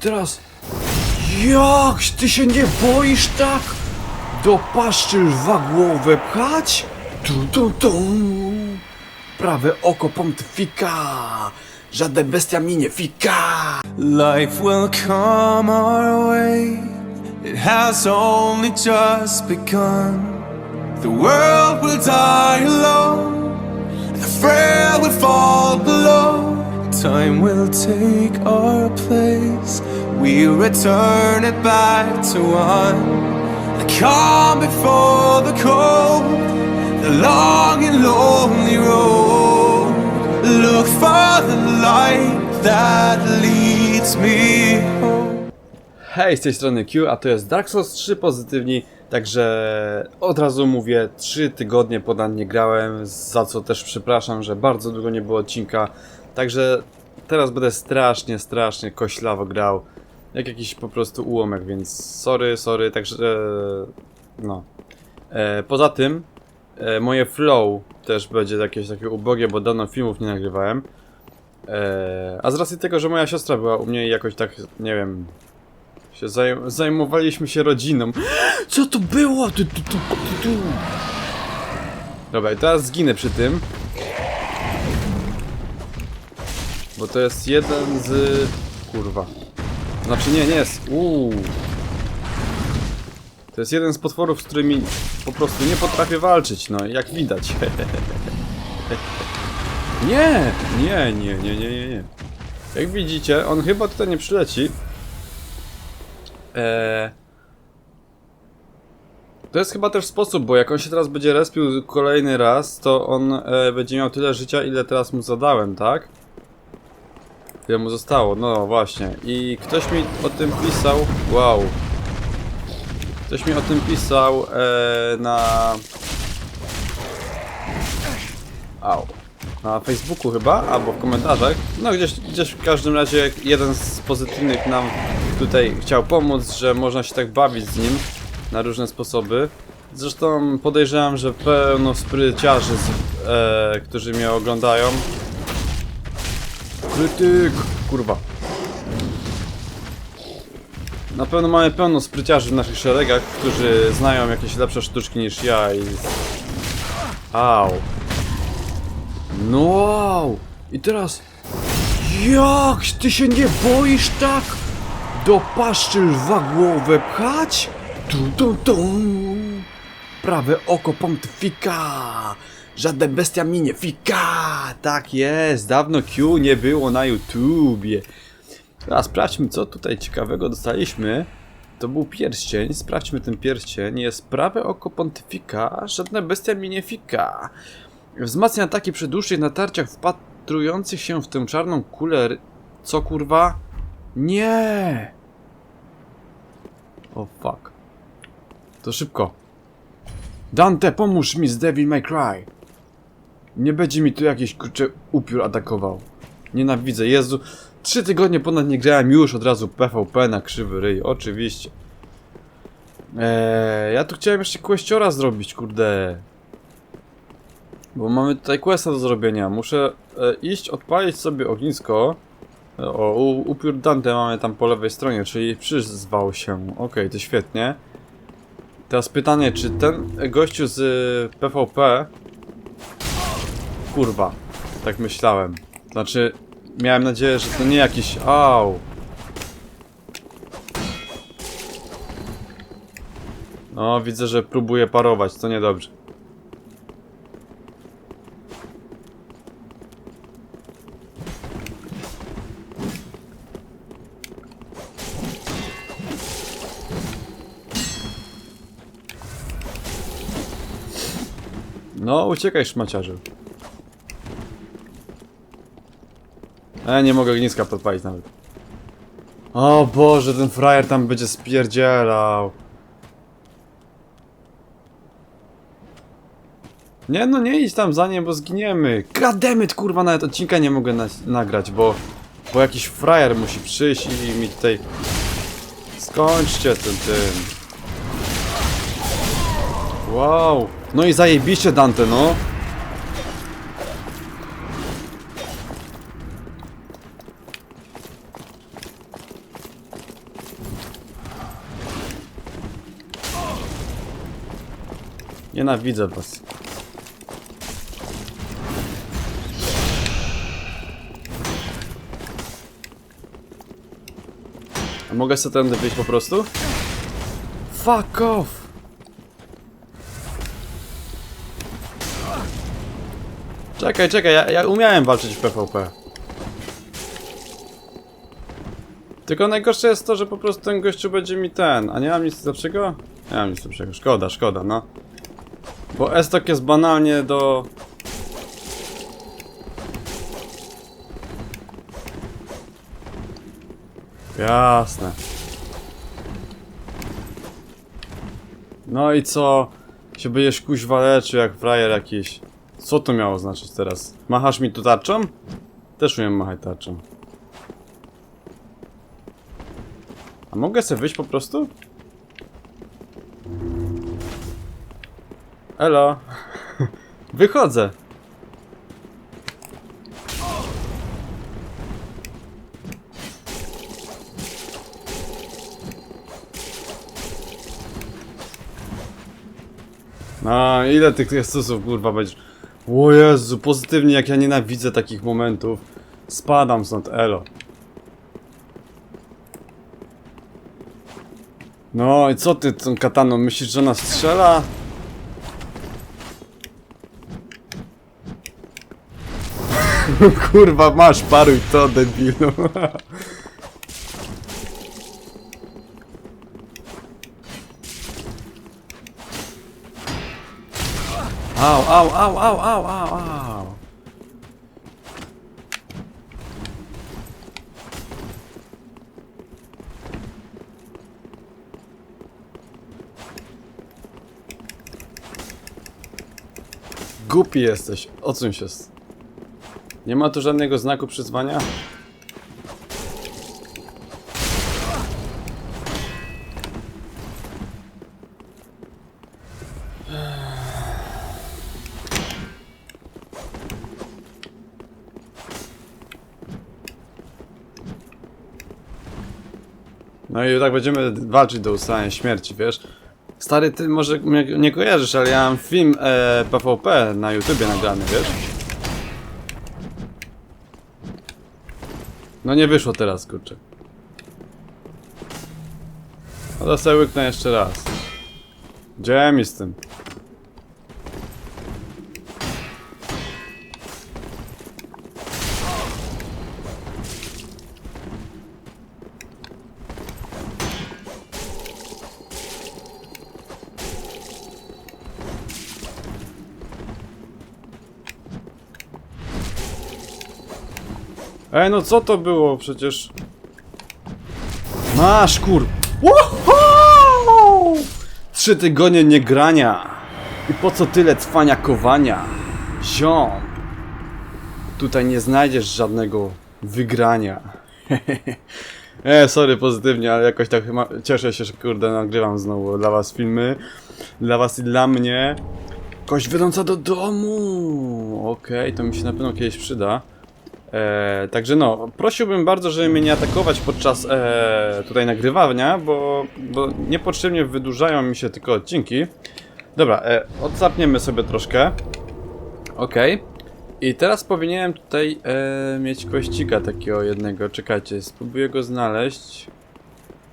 Teraz... Jak ty się nie boisz tak? Do paszczy lwa głowę pchać? Tu, tu, tu. Prawe oko pontyfika. Żadna bestia mi nie fika. Life will come our way. It has only just begun. The world will die alone. The frail will fall below. Time will take our place. We'll return it back to one. The calm before the cold. The long and lonely road. Look for the light that leads me home. Hej, z tej strony Q, a to jest Dark Souls 3 pozytywni, także od razu mówię, 3 tygodnie ponad nie grałem, za co też przepraszam, że bardzo długo nie było odcinka, także teraz będę strasznie, strasznie koślawo grał, jak jakiś po prostu ułomek, więc sorry, sorry, także no. E, poza tym, e, moje flow też będzie jakieś takie ubogie, bo dawno filmów nie nagrywałem. E, a z racji tego, że moja siostra była u mnie i jakoś tak, nie wiem, się zaj zajmowaliśmy się rodziną. Co to było? Dobra, teraz zginę przy tym. Bo to jest jeden z... Kurwa. Znaczy nie, nie jest. Uuu. To jest jeden z potworów, z którymi po prostu nie potrafię walczyć, no jak widać. nie, nie, nie, nie, nie, nie, nie. Jak widzicie, on chyba tutaj nie przyleci. Eee... To jest chyba też sposób, bo jak on się teraz będzie respił kolejny raz, to on e, będzie miał tyle życia, ile teraz mu zadałem, tak? Ile mu zostało, no właśnie. I ktoś mi o tym pisał, wow. Ktoś mi o tym pisał e, na... Au. Na Facebooku chyba, albo w komentarzach. No gdzieś, gdzieś w każdym razie jeden z pozytywnych nam tutaj chciał pomóc, że można się tak bawić z nim na różne sposoby. Zresztą podejrzewam, że pełno spryciarzy, e, którzy mnie oglądają. Krytyk! Kurwa. Na pewno mamy pełno spryciarzy w naszych szeregach, którzy znają jakieś lepsze sztuczki niż ja i... Au. No wow. I teraz... Jak ty się nie boisz tak? Do paszczy lwa głowę pchać? Tu, tu, tu. Prawe oko pontyfika. Żadna bestia mi nie fika. Tak jest, dawno Q nie było na YouTubie. A sprawdźmy, co tutaj ciekawego dostaliśmy. To był pierścień. Sprawdźmy ten pierścień. Jest prawe oko pontyfika. Żadna bestia mi nie fika. Wzmacnia ataki przy dłuższych natarciach wpatrujących się w tę czarną kulę. Co kurwa? Nie! O fuck. To szybko. Dante, pomóż mi z Devil May Cry. Nie będzie mi tu jakiś kurczę upiór atakował. Nienawidzę, Jezu. Trzy tygodnie ponad nie grałem już od razu PvP na krzywy ryj, oczywiście. Eee, ja tu chciałem jeszcze kwestiora zrobić, kurde. Bo mamy tutaj questa do zrobienia. Muszę e, iść, odpalić sobie ognisko. E, O, u, upiór Dante mamy tam po lewej stronie, czyli przyzwał się. Okej, to świetnie. Teraz pytanie, czy ten gościu z PvP... Kurwa, tak myślałem. Znaczy, miałem nadzieję, że to nie jakiś... Au! No, widzę, że próbuje parować, to niedobrze. No, uciekaj, szmaciarzu. E, nie mogę ogniska podpalić nawet. O Boże, ten frajer tam będzie spierdzielał. Nie no, nie idź tam za nim, bo zginiemy. Goddammit, kurwa, nawet odcinka nie mogę na nagrać, bo... Bo jakiś frajer musi przyjść i mi tutaj... Skończcie ten tym. Wow. No i zajebiście Dante, no. Nienawidzę was. A mogę sobie tędy wyjść po prostu? Fuck off! Czekaj, czekaj, ja, ja umiałem walczyć w PvP. Tylko najgorsze jest to, że po prostu ten gościu będzie mi ten, a nie mam nic lepszego? Nie mam nic lepszego, szkoda, szkoda, no. Bo Estok jest banalnie do... Jasne. No i co? Się będziesz kuźwa leczył jak frajer jakiś. Co to miało znaczyć teraz? Machasz mi tu tarczą? Też umiem machać tarczą. A mogę sobie wyjść po prostu? Elo. Wychodzę. No, ile tych Jezusów kurwa będziesz... O Jezu, pozytywnie jak ja nienawidzę takich momentów. Spadam stąd, elo. No i co ty tą kataną, myślisz, że ona strzela? Kurwa, masz, paruj to, debilu. Au, au, au, au, au, au, au. Głupi jesteś, odsuń się. Nie ma tu żadnego znaku przyzwania? No i tak będziemy walczyć do ustalenia śmierci, wiesz? Stary, ty może mnie nie kojarzysz, ale ja mam film e, PvP na YouTubie nagrany, wiesz? No nie wyszło teraz, kurczę. No to sobie jeszcze raz. Gdzie mi z tym? Ej, no co to było przecież? Masz kur... Woohoo! Trzy tygodnie nie grania. I po co tyle cwaniakowania? Ziom. Tutaj nie znajdziesz żadnego wygrania. e, sorry pozytywnie, ale jakoś tak chyba cieszę się, że kurde nagrywam znowu dla was filmy. Dla was i dla mnie. Kość wiodąca do domu. Okej, to mi się na pewno kiedyś przyda. E, także no, prosiłbym bardzo, żeby mnie nie atakować podczas e, tutaj nagrywania, bo, bo niepotrzebnie wydłużają mi się tylko odcinki. Dobra, e, odsapniemy sobie troszkę. Okej. I teraz powinienem tutaj e, mieć kościka takiego jednego. Czekajcie, spróbuję go znaleźć.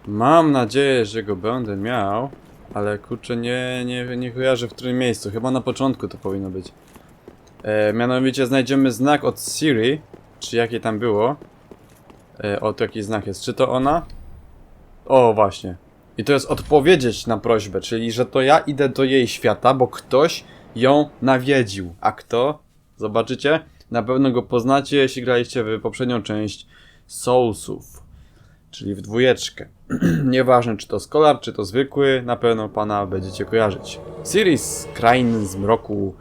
Mam nadzieję, że go będę miał, ale kurczę, nie, nie, nie kojarzę w którym miejscu. Chyba na początku to powinno być. E, mianowicie znajdziemy znak od Siri, czy jakie tam było. E, o, tu jakiś znak jest. Czy to ona? O, właśnie. I to jest odpowiedzieć na prośbę, czyli że to ja idę do jej świata, bo ktoś ją nawiedził. A kto? Zobaczycie? Na pewno go poznacie, jeśli graliście w poprzednią część Soulsów, czyli w dwójeczkę. Nieważne, czy to Scholar, czy to zwykły, na pewno pana będziecie kojarzyć. Siris, krain z mroku,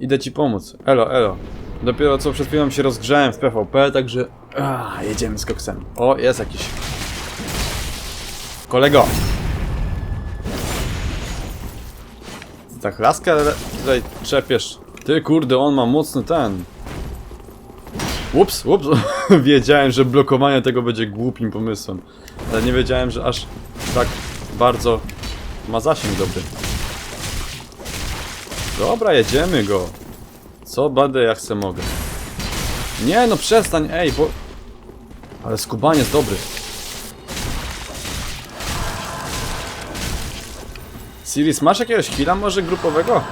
Idę ci pomóc. Elo, elo. Dopiero co przed chwilą się rozgrzałem w PvP, także... Ah, jedziemy z koksem. O, jest jakiś... Kolego! Tak laskę tutaj czepiesz. Ty kurde, on ma mocny ten. Ups, ups. wiedziałem, że blokowanie tego będzie głupim pomysłem. Ale nie wiedziałem, że aż tak bardzo ma zasięg dobry. Dobra, jedziemy go. Co będę jak se mogę. Nie no, przestań, ej, bo... Ale skubaniec dobry. Siris, masz jakiegoś chwila może grupowego?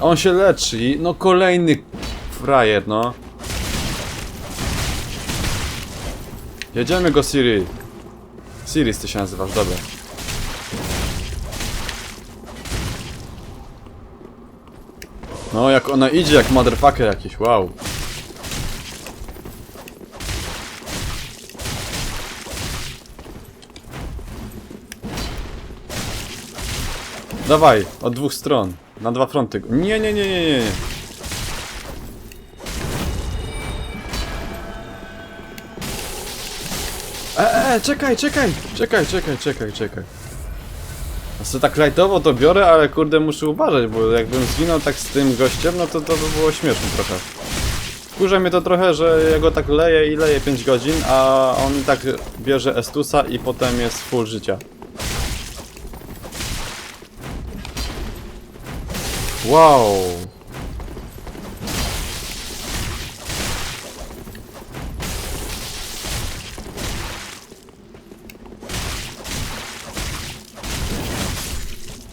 On się leczy no kolejny frajer, no. Jedziemy go, Siri. Siris ty się nazywasz, dobra. No, jak ona idzie, jak motherfucker jakiś, wow. Dawaj, od dwóch stron. Na dwa fronty. Nie, nie, nie, nie, nie. nie. E, e, czekaj, czekaj, czekaj, czekaj, czekaj, czekaj. Sobie tak lajtowo to biorę, ale kurde muszę uważać, bo jakbym zginął tak z tym gościem, no to to by było śmieszne trochę. Wkurza mnie to trochę, że ja go tak leję i leję 5 godzin, a on tak bierze Estusa i potem jest full życia. Wow.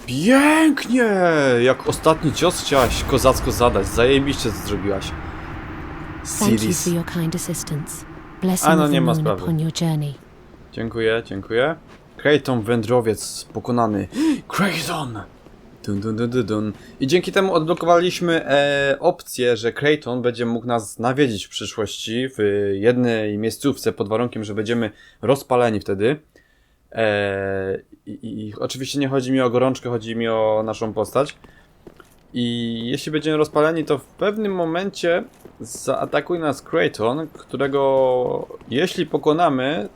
Pięknie! Jak ostatni cios chciałaś kozacko zadać. Zajebiście to zrobiłaś. Thank you Siris. for your kind assistance. Blessing A, no nie ma sprawy. upon your journey. Dziękuję, dziękuję. Krayton wędrowiec pokonany. Krayton! Dun, dun, dun, dun, dun. I dzięki temu odblokowaliśmy e, opcję, że Krayton będzie mógł nas nawiedzić w przyszłości w jednej miejscówce pod warunkiem, że będziemy rozpaleni wtedy. E, i, I oczywiście nie chodzi mi o gorączkę, chodzi mi o naszą postać. I jeśli będziemy rozpaleni, to w pewnym momencie zaatakuje nas Krayton, którego jeśli pokonamy,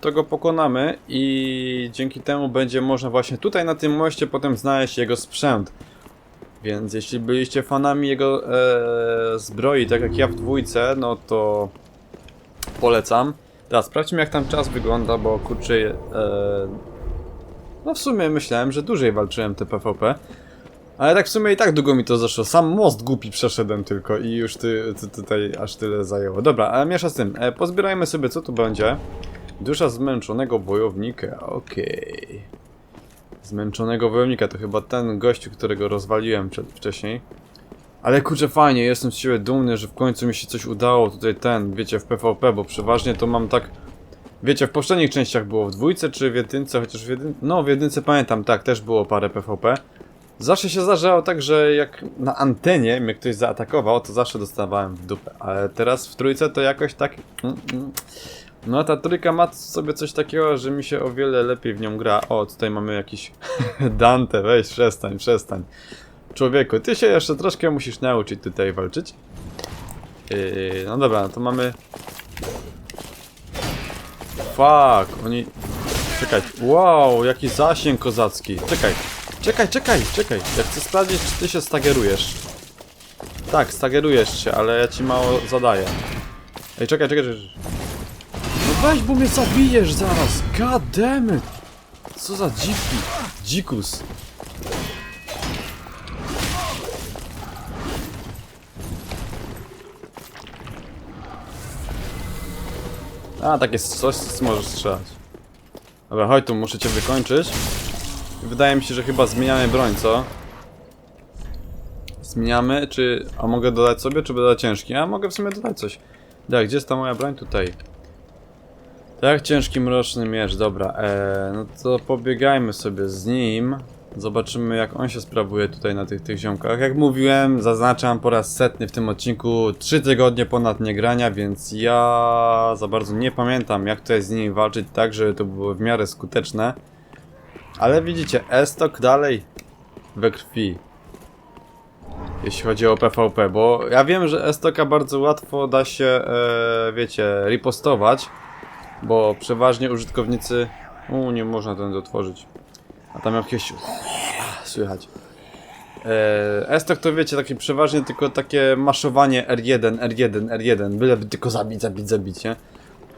to go pokonamy i dzięki temu będzie można właśnie tutaj na tym moście potem znaleźć jego sprzęt. Więc jeśli byliście fanami jego e, zbroi, tak jak ja w dwójce, no to polecam. Teraz sprawdźmy jak tam czas wygląda, bo kurczę, e, no w sumie myślałem, że dłużej walczyłem te PvP. Ale tak w sumie i tak długo mi to zeszło. Sam most głupi przeszedłem tylko i już ty, ty, tutaj aż tyle zajęło. Dobra, ale miesza z tym. E, pozbierajmy sobie co tu będzie. Dusza zmęczonego wojownika, okej. Zmęczonego wojownika to chyba ten gościu, którego rozwaliłem przed, wcześniej. Ale kurczę fajnie, jestem z siebie dumny, że w końcu mi się coś udało tutaj ten, wiecie, w PvP, bo przeważnie to mam tak... Wiecie, w poprzednich częściach było w dwójce czy w jedynce, chociaż w jedynce... No, w jedynce pamiętam, tak, też było parę PvP. Zawsze się zdarzało tak, że jak na antenie mnie ktoś zaatakował, to zawsze dostawałem w dupę. Ale teraz w trójce to jakoś tak... Mm, mm. No ta trójka ma sobie coś takiego, że mi się o wiele lepiej w nią gra. O, tutaj mamy jakiś Dante, weź przestań, przestań. Człowieku, ty się jeszcze troszkę musisz nauczyć tutaj walczyć. Yy, no dobra, no to mamy... Fuck, oni... Czekaj, wow, jaki zasięg kozacki. Czekaj, czekaj, czekaj, czekaj. Ja chcę sprawdzić, czy ty się stagerujesz. Tak, stagerujesz się, ale ja ci mało zadaję. Ej, czekaj, czekaj, czekaj. No weź, bo mnie zabijesz zaraz. God damn it. Co za dziki. Dzikus. A, takie coś możesz strzelać. Dobra, chodź tu, muszę cię wykończyć. Wydaje mi się, że chyba zmieniamy broń, co? Zmieniamy, czy... A mogę dodać sobie, czy będę ciężki? A mogę w sumie dodać coś. Tak, gdzie jest ta moja broń? Tutaj. Tak, ciężki mroczny miecz, dobra. Eee, no to pobiegajmy sobie z nim. Zobaczymy jak on się sprawuje tutaj na tych, tych ziomkach. Jak mówiłem, zaznaczam po raz setny w tym odcinku 3 tygodnie ponad niegrania, więc ja za bardzo nie pamiętam jak tutaj z nimi walczyć tak, żeby to było w miarę skuteczne. Ale widzicie, Estok dalej we krwi. Jeśli chodzi o PvP, bo ja wiem, że Estoka bardzo łatwo da się, e, wiecie, ripostować. Bo przeważnie użytkownicy... U, nie można ten otworzyć. A tam jakieś... Słychać. Eee, Estok to wiecie, takie przeważnie tylko takie maszowanie R1, R1, R1, byleby tylko zabić, zabić, zabić, nie?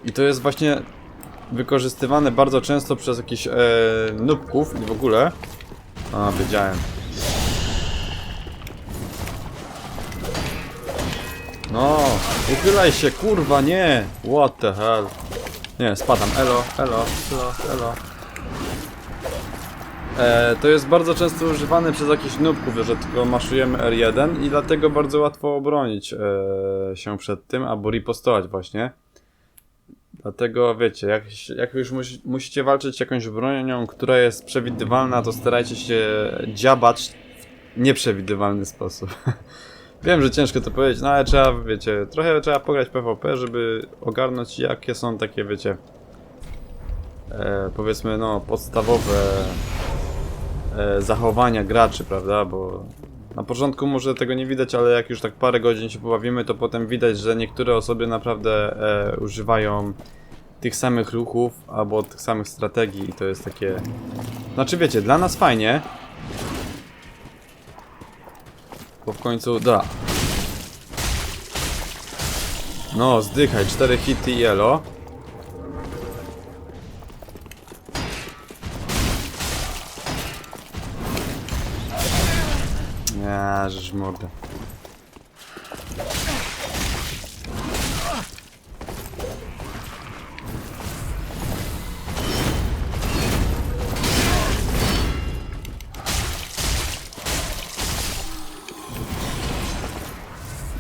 I to jest właśnie wykorzystywane bardzo często przez jakichś e, nubków i w ogóle. A, wiedziałem. No, uchylaj się, kurwa, nie! What the hell? Nie, spadam. Elo, elo, elo, elo. E, to jest bardzo często używane przez jakichś nubków, że tylko maszujemy R1 i dlatego bardzo łatwo obronić e, się przed tym, albo ripostować właśnie. Dlatego wiecie, jak, jak już musi, musicie walczyć jakąś bronią, która jest przewidywalna, to starajcie się dziabać w nieprzewidywalny sposób. Wiem, że ciężko to powiedzieć, no ale trzeba, wiecie, trochę trzeba pograć PvP, żeby ogarnąć jakie są takie, wiecie, e, powiedzmy, no, podstawowe e, zachowania graczy, prawda, bo na początku może tego nie widać, ale jak już tak parę godzin się pobawimy, to potem widać, że niektóre osoby naprawdę e, używają tych samych ruchów albo tych samych strategii i to jest takie... Znaczy wiecie, dla nas fajnie, bo w końcu, da. No, zdychaj, cztery hity i elo. Nie, żeż mordę.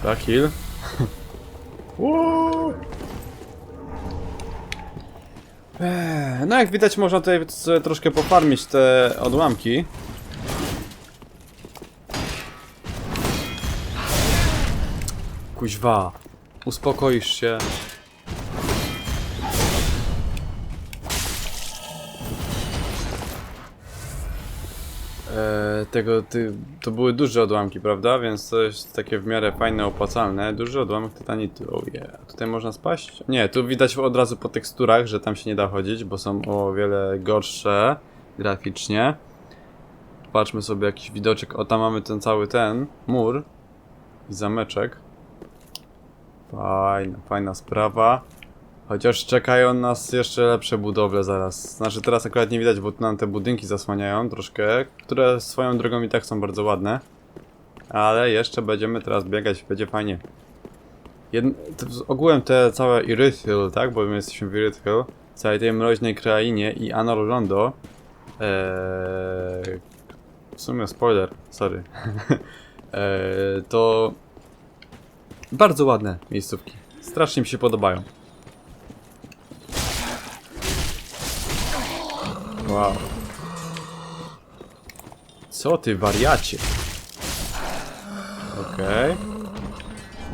Tak, heal. No jak widać można tutaj sobie troszkę pofarmić te odłamki. Kuźwa, uspokoisz się. Eee, tego, ty, to były duże odłamki, prawda? Więc to jest takie w miarę fajne, opłacalne. Duży odłamek tytanitu, oh yeah. Tutaj można spaść? Nie, tu widać od razu po teksturach, że tam się nie da chodzić, bo są o wiele gorsze graficznie. Patrzmy sobie jakiś widoczek. O, tam mamy ten cały ten mur i zameczek. Fajna, fajna sprawa. Chociaż czekają nas jeszcze lepsze budowle zaraz. Znaczy teraz akurat nie widać, bo nam te budynki zasłaniają troszkę, które swoją drogą i tak są bardzo ładne. Ale jeszcze będziemy teraz biegać, będzie fajnie. Jedn ogółem te całe Irythyl, tak? Bo my jesteśmy w Irythyl, w całej tej mroźnej krainie i Anor Londo. Eee, w sumie spoiler, sorry. eee, to bardzo ładne miejscówki. Strasznie mi się podobają. Wow. Co ty wariacie? Okej.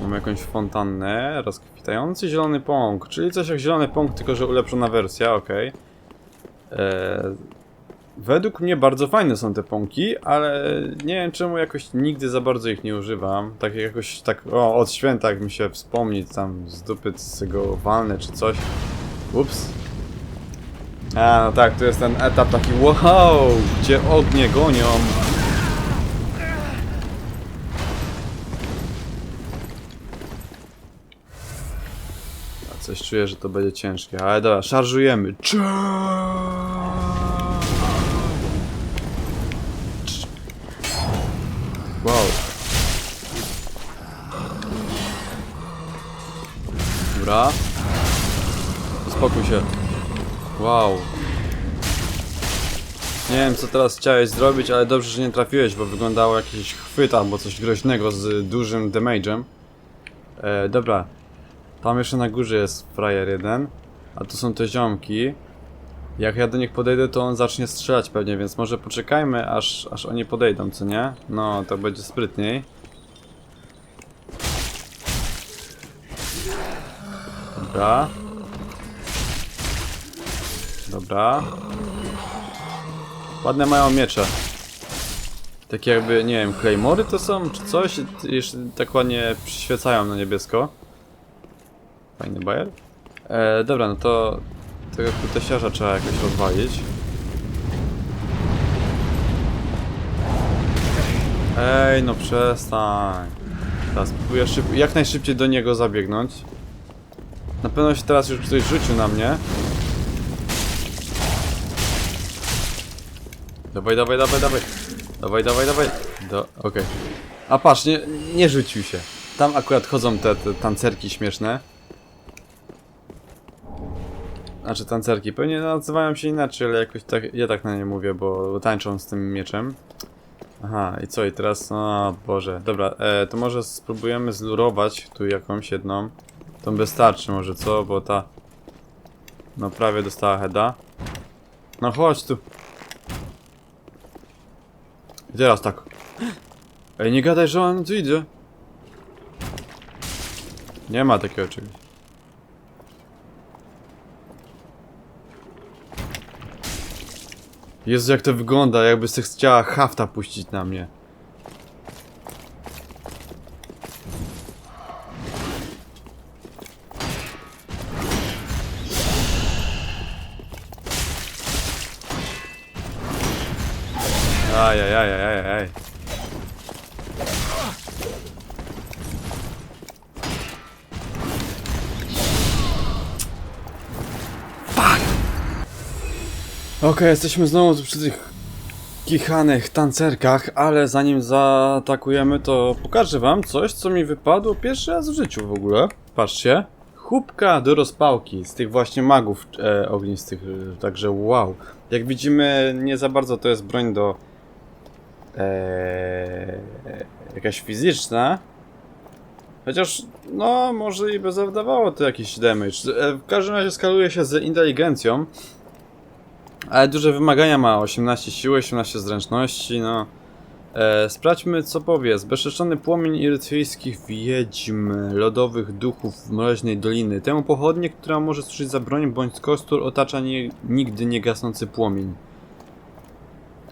Mamy jakąś fontannę, rozkwitający zielony pąk, czyli coś jak zielony pąk, tylko że ulepszona wersja, okej. Eee, Według mnie bardzo fajne są te pąki, ale nie wiem czemu jakoś nigdy za bardzo ich nie używam. Tak jakoś tak, o, od święta jak mi się wspomnieć tam z dupy z tego walne czy coś. Ups. A, no tak, tu jest ten etap taki wow, gdzie ognie gonią. Coś czuję, że to będzie ciężkie, ale dobra, szarżujemy. Cza- Uspokój się. Wow. Nie wiem co teraz chciałeś zrobić, ale dobrze, że nie trafiłeś, bo wyglądało jakiś chwyt albo coś groźnego z dużym damage'em. E, dobra. Tam jeszcze na górze jest frajer jeden. A tu są te ziomki. Jak ja do nich podejdę, to on zacznie strzelać pewnie, więc może poczekajmy, aż, aż oni podejdą, co nie? No, to będzie sprytniej. Dobra. Dobra. Ładne mają miecze. Takie jakby, nie wiem, claymory to są, czy coś? Jeszcze tak ładnie przyświecają na niebiesko. Fajny bajer. E, dobra, no to tego kutesiarza trzeba jakoś rozwalić. Ej, no przestań. Teraz spróbuję jak najszybciej do niego zabiegnąć. Na pewno się teraz już ktoś rzucił na mnie. Dawaj, dawaj, dawaj, dawaj. Dawaj, dawaj, dawaj. Do, okej. A patrz, nie, nie rzucił się. Tam akurat chodzą te, te tancerki śmieszne. Znaczy tancerki, pewnie nazywają się inaczej, ale jakoś tak, ja tak na nie mówię, bo tańczą z tym mieczem. Aha, i co, i teraz, o Boże, dobra, e, to może spróbujemy zlurować tu jakąś jedną. To wystarczy może, co, bo ta... No prawie dostała heada. No chodź tu. I teraz tak. Ej, nie gadaj, że on tu idzie. Nie ma takiego czegoś. Jezu, jak to wygląda, jakby se chciała hafta puścić na mnie. Ajajajajajaj. Okej, jesteśmy znowu przy tych kichanych tancerkach, ale zanim zaatakujemy, to pokażę wam coś, co mi wypadło pierwszy raz w życiu w ogóle. Patrzcie. Chłupka do rozpałki z tych właśnie magów e, ognistych, e, także wow. Jak widzimy, nie za bardzo to jest broń do... E, jakaś fizyczna. Chociaż, no, może i by zawdawało to jakiś damage. E, w każdym razie skaluje się z inteligencją. Ale duże wymagania ma, 18 siły, 18 zręczności, no. E, sprawdźmy co powie. Zbezczeszczony płomień irytryjskich wiedźm, lodowych duchów mroźnej doliny. Temu pochodnie, która może służyć za broń bądź kostur, otacza nie, nigdy nie gasnący płomień.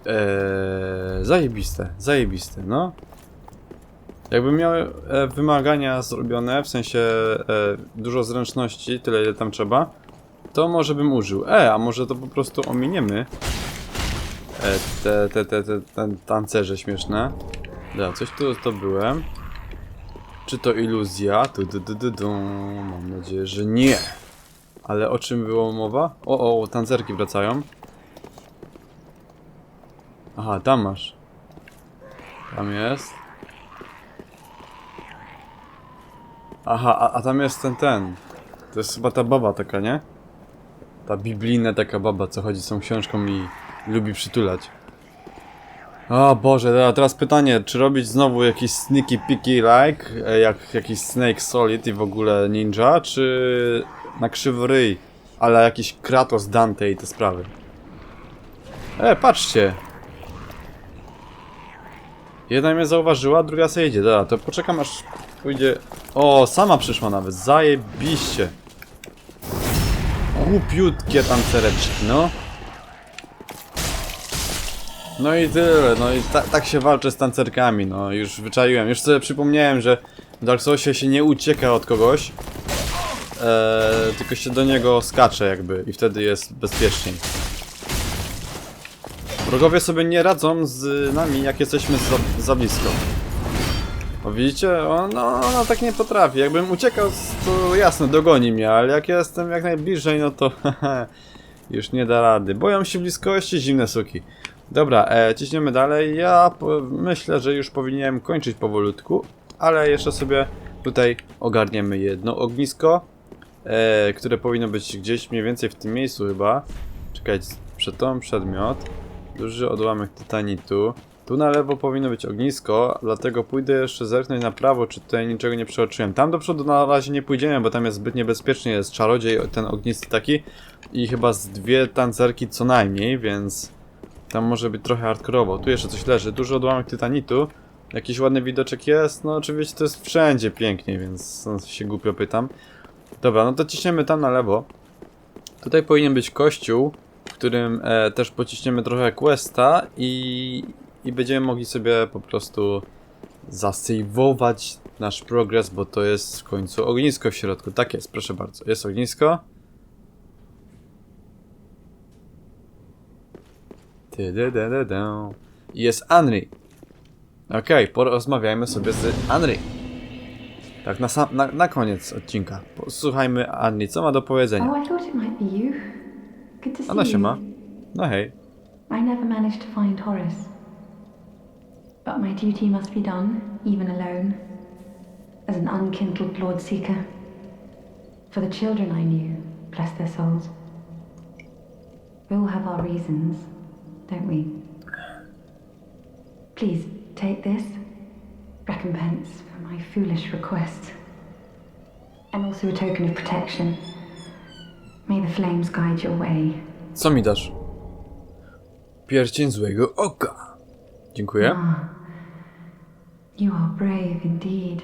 E, zajebiste, zajebiste, no. Jakbym miał e, wymagania zrobione, w sensie e, dużo zręczności, tyle ile tam trzeba, to może bym użył. E, a może to po prostu ominiemy. E, te, te, te, te, te tancerze śmieszne. Dobra, coś tu zdobyłem. Czy to iluzja? Tu, du, du, du, du. Mam nadzieję, że nie. Ale o czym było mowa? O, o, tancerki wracają. Aha, tam masz. Tam jest. Aha, a, a tam jest ten, ten. To jest chyba ta baba taka, nie? Ta biblijna taka baba, co chodzi z tą książką i lubi przytulać. O Boże, dobra, teraz pytanie, czy robić znowu jakiś sneaky peeky like, e, jak jakiś Snake Solid i w ogóle ninja, czy na krzywy ryj, ale jakiś Kratos, Dante i te sprawy. E, patrzcie! Jedna mnie zauważyła, druga sobie idzie, dobra, to poczekam aż pójdzie... O, sama przyszła nawet, zajebiście! Głupiutkie tancereczki, no. No i tyle, no i ta, tak się walczy z tancerkami, no już wyczaiłem. Już sobie przypomniałem, że w Dark Soulsie się nie ucieka od kogoś, e, tylko się do niego skacze jakby i wtedy jest bezpieczniej. Wrogowie sobie nie radzą z nami, jak jesteśmy za, za blisko. O widzicie? On, no, ona tak nie potrafi. Jakbym uciekał, to jasno, dogoni mnie, ale jak ja jestem jak najbliżej, no to już nie da rady. Boją się bliskości, zimne suki. Dobra, e, ciśniemy dalej. Ja myślę, że już powinienem kończyć powolutku, ale jeszcze sobie tutaj ogarniemy jedno ognisko, e, które powinno być gdzieś mniej więcej w tym miejscu chyba. Czekajcie, przed tą przedmiot. Duży odłamek tytanitu. Tu na lewo powinno być ognisko, dlatego pójdę jeszcze zerknąć na prawo, czy tutaj niczego nie przeoczyłem. Tam do przodu na razie nie pójdziemy, bo tam jest zbyt niebezpiecznie, jest czarodziej, ten ognisty taki i chyba z dwie tancerki co najmniej, więc tam może być trochę hardkorowo. Tu jeszcze coś leży, duży odłamek tytanitu. Jakiś ładny widoczek jest, no oczywiście to jest wszędzie pięknie, więc się głupio pytam. Dobra, no to ciśniemy tam na lewo. Tutaj powinien być kościół, którym e, też pociśniemy trochę questa i, i będziemy mogli sobie po prostu zasejwować nasz progres, bo to jest w końcu ognisko w środku. Tak jest, proszę bardzo. Jest ognisko. I jest Anri. Okej, porozmawiajmy sobie z Anri. Tak, na, sam, na, na koniec odcinka. Posłuchajmy Anri, co ma do powiedzenia. Oh, I. Good to see się you. ma. No oh, hej. I never managed to find Horace. But my duty must be done, even alone, as an unkindled Lord Seeker. For the children I knew, bless their souls. We all have our reasons, don't we? Please, take this. Recompense for my foolish request. And also a token of protection. May the flames guide your way. Co mi dasz? Pierścień złego oka. Dziękuję. You are brave indeed.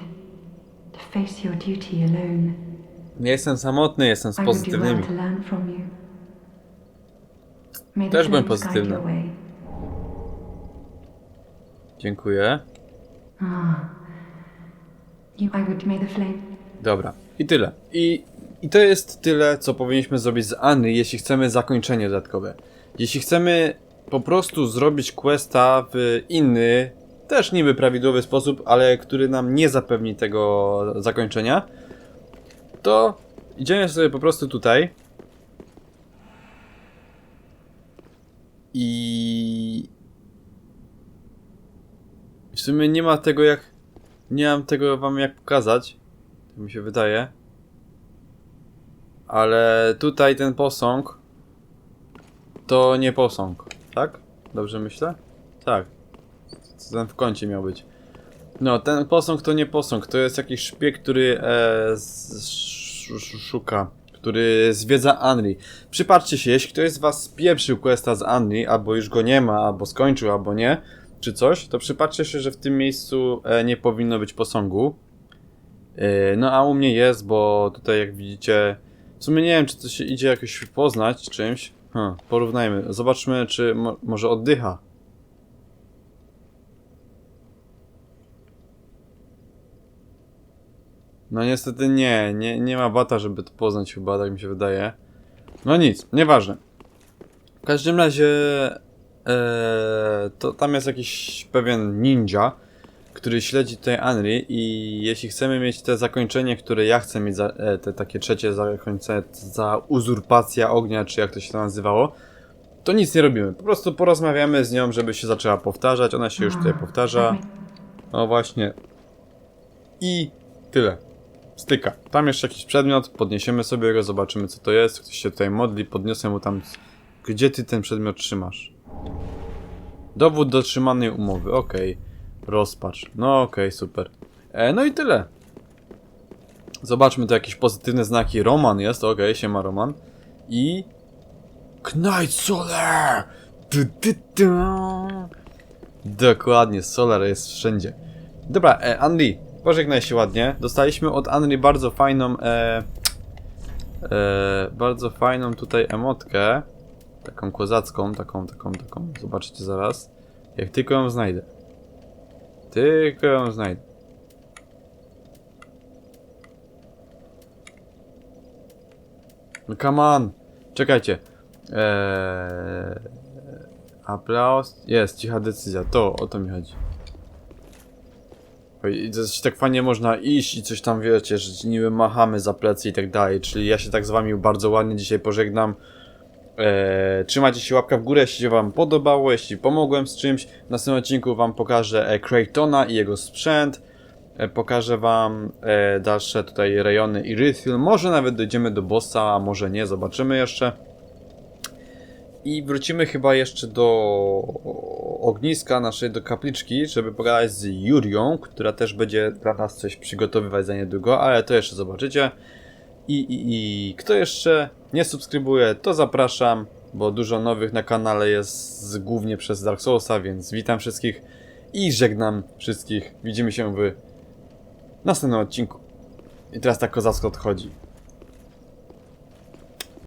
To face your duty alone. Nie jestem samotny, jestem z I would do well pozytywnymi. to learn from you. May the Też byłem flames guide pozytywny. your way. Dziękuję. You, I would may the flame. Dobra. I tyle. I, I to jest tyle, co powinniśmy zrobić z Anny, jeśli chcemy zakończenie dodatkowe. Jeśli chcemy po prostu zrobić questa w inny, też niby prawidłowy sposób, ale który nam nie zapewni tego zakończenia, to idziemy sobie po prostu tutaj. I w sumie nie ma tego jak. Nie mam tego wam jak pokazać. Tak mi się wydaje. Ale tutaj ten posąg to nie posąg, tak? Dobrze myślę? Tak. Co ten w kącie miał być. No, ten posąg to nie posąg, to jest jakiś szpieg, który e, szuka, który zwiedza Anri. Przypatrzcie się, jeśli ktoś z was spieprzył questa z Anri, albo już go nie ma, albo skończył, albo nie, czy coś, to przypatrzcie się, że w tym miejscu e, nie powinno być posągu. E, no a u mnie jest, bo tutaj jak widzicie, w sumie nie wiem, czy to się idzie jakoś poznać czymś. Hm, porównajmy, zobaczmy, czy mo może oddycha. No niestety nie, nie, nie ma bata, żeby to poznać chyba, tak mi się wydaje. No nic, nieważne. W każdym razie e, to tam jest jakiś pewien ninja, który śledzi tutaj Anri i jeśli chcemy mieć te zakończenie, które ja chcę mieć, za, e, te takie trzecie zakończenie, za uzurpacja ognia, czy jak to się to nazywało, to nic nie robimy. Po prostu porozmawiamy z nią, żeby się zaczęła powtarzać. Ona się już tutaj powtarza. No właśnie. I tyle. Styka. Tam jeszcze jakiś przedmiot, podniesiemy sobie go, zobaczymy co to jest. Ktoś się tutaj modli, podniosę mu tam. Gdzie ty ten przedmiot trzymasz? Dowód dotrzymanej umowy, okej. Rozpacz. No okej, super. E, no i tyle. Zobaczmy tu jakieś pozytywne znaki. Roman jest, okej, siema Roman. I... Knight Solar! Du, du, du. Dokładnie, Solar jest wszędzie. Dobra, e, Anri, pożegnaj się ładnie. Dostaliśmy od Anri bardzo fajną, e, e, bardzo fajną tutaj emotkę. Taką kozacką, taką, taką, taką. Zobaczycie zaraz. Jak tylko ją znajdę. Tylko ją znajdę. No come on! Czekajcie. Eee... Aplauz. Jest, cicha decyzja. To, o to mi chodzi. I jest tak fajnie można iść i coś tam wiecie, że niby machamy za plecy i tak dalej. Czyli ja się tak z wami bardzo ładnie dzisiaj pożegnam. Eee, trzymajcie się łapka w górę, jeśli się wam podobało, jeśli pomogłem z czymś. W następnym odcinku wam pokażę e, i jego sprzęt. E, pokażę wam e, dalsze tutaj rejony Irythil. Może nawet dojdziemy do bossa, a może nie, zobaczymy jeszcze. I wrócimy chyba jeszcze do ogniska naszej, do kapliczki, żeby pogadać z Jurią, która też będzie dla nas coś przygotowywać za niedługo, ale to jeszcze zobaczycie. I, i, I kto jeszcze nie subskrybuje, to zapraszam, bo dużo nowych na kanale jest głównie przez Dark Soulsa, więc witam wszystkich i żegnam wszystkich. Widzimy się w następnym odcinku. I teraz tak kozacko odchodzi.